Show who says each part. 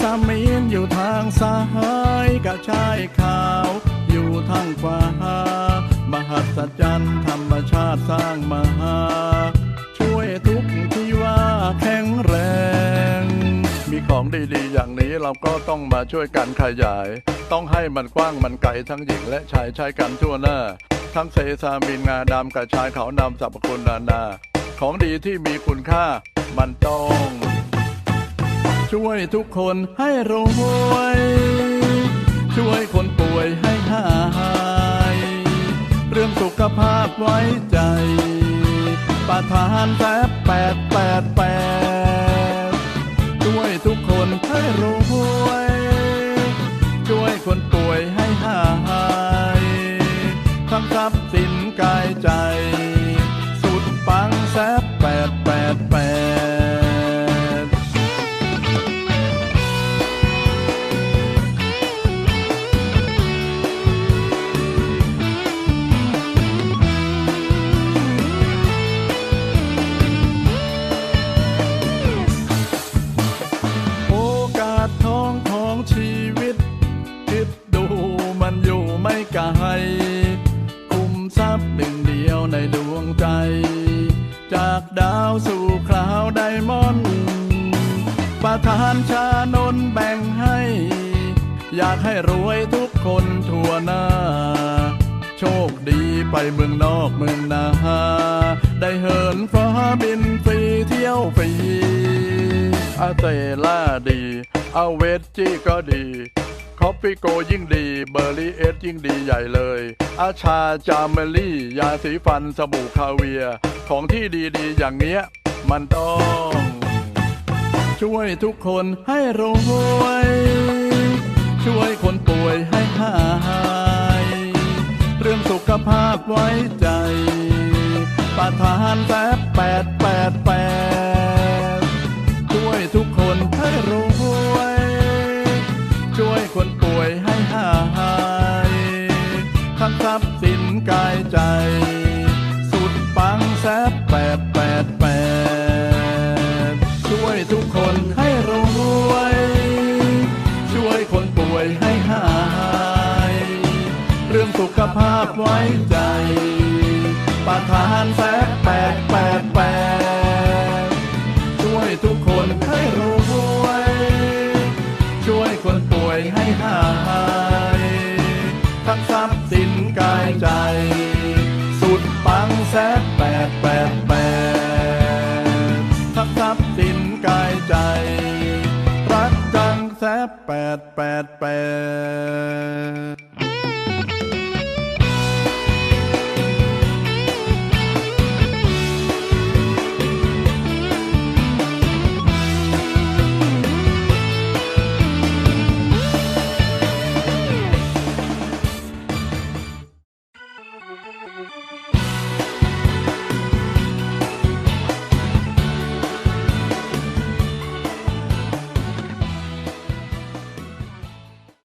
Speaker 1: หนามีนอยู่ทางซ้ายกะชายขาว อยู่ทางขวามหัศจรรย์ธรรมชาติสร้างมาช่วยทุกที่ว่าแข็งแรง มีของดีๆ อย่างนี้เราก็ต้องมาช่วยกันขยาย ต้องให้มันกว้างมันไกลทั้งหญิงและชายใช้กันทั่วหน้า ทั้งเซซามินงาดำกระชายขาวนำสรรพคุณนานา ของดีที่มีคุณค่ามันต้อง ช่วยทุกคนให้รวย ช่วยคนป่วยให้หาย เรื่องสุขภาพไว้ใจประทานแป๊บแปดแปดแปดช่วยทุกคนให้รวย ช่วยคนป่วยให้หายทั้งทรัพย์สินกายใจ สุดปังแซบแปดแปดแปด ประธานชานนแบ่งให้ อยากให้รวยทุกคนทั่วหน้า โชคดีไปเมืองนอกเมืองนา ได้เหินฟ้าบินฟรีเที่ยวฟรีอาเตล่าดีอาเวจจี้ก็ดีคอฟฟี่โกยิ่งดี เบอร์รี่เอสยิ่งดีใหญ่เลย อาชาจามเมลี่ ยาสีฟันสบู่คาเวีย ของที่ดีๆ อย่างเนี้ย มันต้อง ช่วยทุกคนให้รวย ช่วยคนป่วยให้หาย เรื่องสุขภาพไว้ใจประทานแป๊บแปดแปดแปดช่วยทุกคนให้รวย ช่วยคนป่วยให้หายทั้งทรัพย์สินกายใจ สุขภาพไว้ใจ ประทานแซบแปดแปดแปดช่วยทุกคนให้รวย ช่วยคนป่วยให้หาย ทั้งทรัพย์สินกายใจ สุดปังแซบแปดแปดแปดทั้งทรัพย์สินกายใจ รักจังแซบแปดแปดแปด